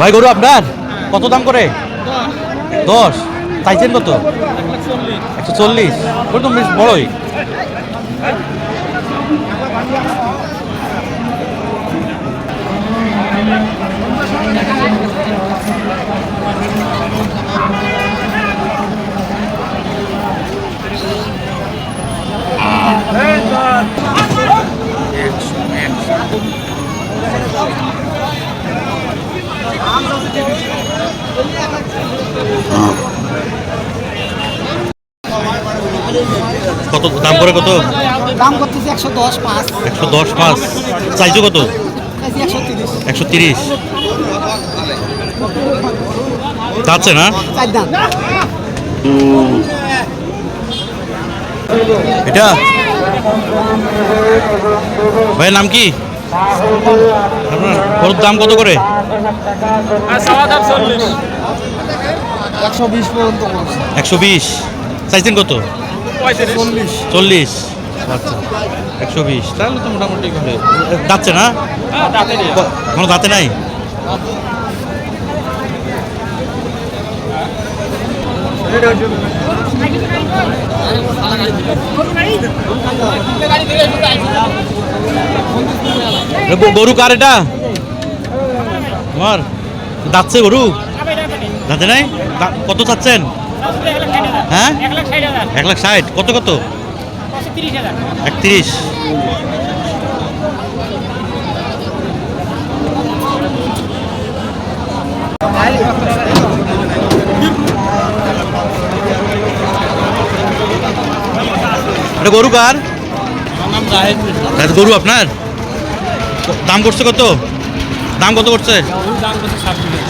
ভাই গরু আপনার? কত দাম করে? দশ। চাইছেন কত? একশো চল্লিশ। বেশ বড়ই। কত? দাম করে কত? দাম করতেছে একশো দশ পাঁচ। একশো দশ পাঁচ। চাইছো কত? একশো তিরিশ। যাচ্ছে না? এটা? ভাইয়ের নাম কি? আপনার গরুর দাম কত করে? একশো বিশ পর্যন্ত একশো বিশ। চাইছেন কত? চল্লিশ। চল্লিশ। আচ্ছা একশো বিশ। তাহলে তো মোটামুটি ভালো না? কোনো দাঁতে নাই? এ গ- গরু কার এটা? আমার দাঁতছে গরু? দাঁতে নাই? কত চাচ্ছেন? হ্যাঁ? এক লাখ ষাট। কত কত? একত্রিশ। এটা গরু কার? গরু আপনার? দাম করছে কত? দাম কত করছে?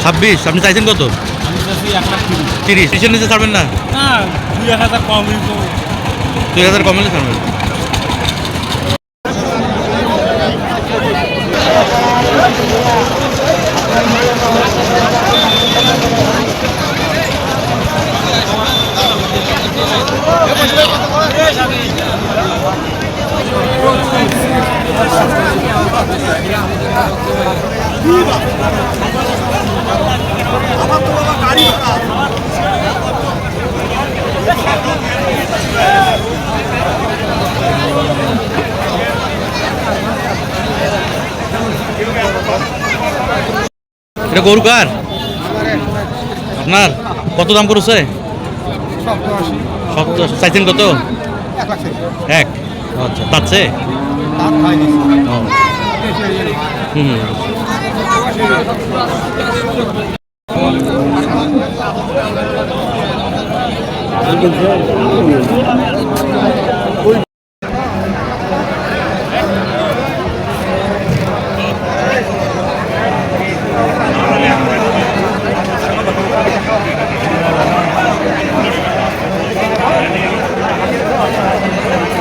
ছাব্বিশ। আপনি চাইছেন কত? তিরিশ। তিরিশের নিচে ছাড়বেন না? দুই হাজার কম হলে ছাড়বেন। এটা গরু কার? আপনার? কত দাম করেছে? সত্তর। চাইছেন কত? এক আচ্ছা। তাচ্ছে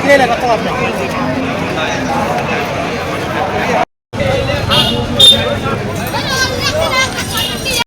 Gel bakalım.